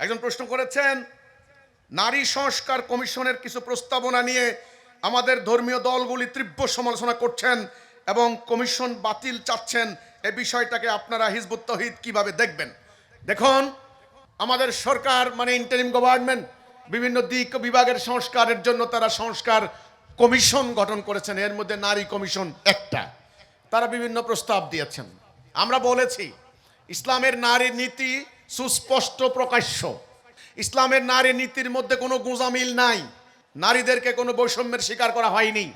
একজন প্রশ্ন করেছেন, নারী সংস্কার কমিশনের কিছু প্রস্তাবনা নিয়ে আমাদের ধর্মীয় দলগুলি তীব্র সমালোচনা করছেন এবং কমিশন বাতিল চাচ্ছেন, এ বিষয়টাকে আপনারা হিজবুত তহিদ কীভাবে দেখবেন? দেখুন, আমাদের সরকার মানে ইন্টারিম গভর্নমেন্ট বিভিন্ন দিক বিভাগের সংস্কারের জন্য তারা সংস্কার কমিশন গঠন করেছেন, এর মধ্যে নারী কমিশন একটা। তারা বিভিন্ন প্রস্তাব দিয়েছেন। আমরা বলেছি, ইসলামের নারী নীতি সুস্পষ্ট প্রকাশ্য। ইসলামের নারী নীতির মধ্যে কোনো গুঁজামিল নাই। নারীদেরকে কোনো বৈষম্যের শিকার করা হয়নি।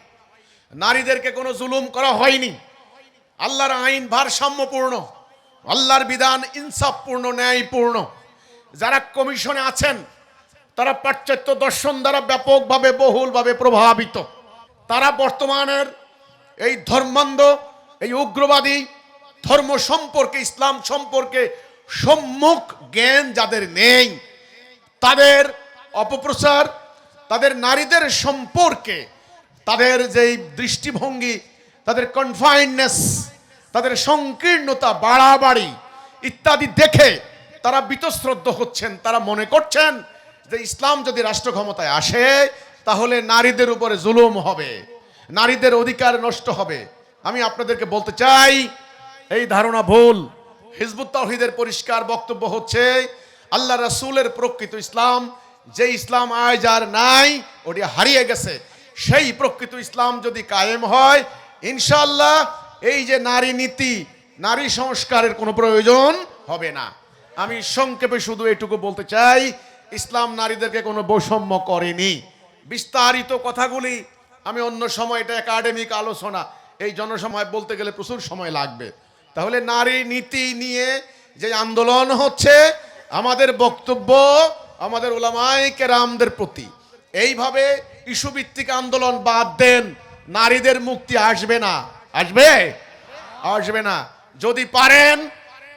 নারীদেরকে কোনো জুলুম করা হয়নি। আল্লাহর আইন ভারসাম্যপূর্ণ। আল্লাহর বিধান ইনসাফপূর্ণ, ন্যায়পূর্ণ। যারা কমিশনে আছেন, তারা পাশ্চাত্য দর্শন দ্বারা ব্যাপকভাবে, বহুলভাবে প্রভাবিত। তারা বর্তমানের এই ধর্মান্ধ, এই উগ্রবাদী ধর্ম সম্পর্কে, ইসলাম সম্পর্কে সম্মুখ জ্ঞান যাদের নেই, তাদের অপপ্রচার, তাদের নারীদের সম্পর্কে, তাদের যেই দৃষ্টিভঙ্গি, তাদের কনফাইননেস তাদের সংকীর্ণতা বাড়াবাড়ি ইত্যাদি দেখে তারা বিতশ্রদ্ধ হচ্ছেন, তারা মনে করছেন যে ইসলাম যদি রাষ্ট্র ক্ষমতায় আসে, তাহলে নারীদের উপরে জুলুম হবে, নারীদের অধিকার নষ্ট হবে। আমি আপনাদেরকে বলতে চাই, এই ধারণা ভুল। হিজবুত তাহিদের পরিষ্কার বক্তব্য হচ্ছে, আল্লাহ রাসূলের প্রকৃত ইসলাম যে ইসলাম আজ আর নাই, ওটি হারিয়ে গেছে। সেই প্রকৃত ইসলাম যদি কায়েম হয় ইনশাল্লাহ এই যে নারী নীতি, নারী সংস্কারের কোনো প্রয়োজন হবে না। আমি সংক্ষেপে শুধু এটুকু বলতে চাই, ইসলাম নারীদেরকে কোনো বৈষম্য করেনি। বিস্তারিত কথাগুলি, আমি অন্য সময় এটা একাডেমিক আলোচনা, এই জনসময় বলতে গেলে প্রচুর সময় লাগবে। তাহলে নারী নীতি নিয়ে যে আন্দোলন হচ্ছে, আমাদের বক্তব্য আমাদের ওলামাই কেরামদের প্রতি। এইভাবে ইস্যুভিত্তিক আন্দোলন বাদ দেন, নারীদের মুক্তি আসবে না। আসবে? আসবে না। যদি পারেন,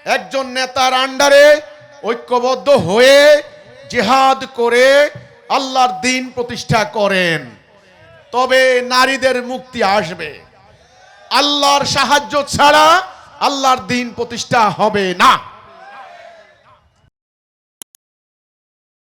একজন নেতার আন্ডারে ঐক্যবদ্ধ হয়ে জেহাদ করে আল্লাহর দিন প্রতিষ্ঠা করেন, তবে নারীদের মুক্তি আসবে। আল্লাহর সাহায্য ছাড়া আল্লাহর দিন প্রতিষ্ঠা হবে না।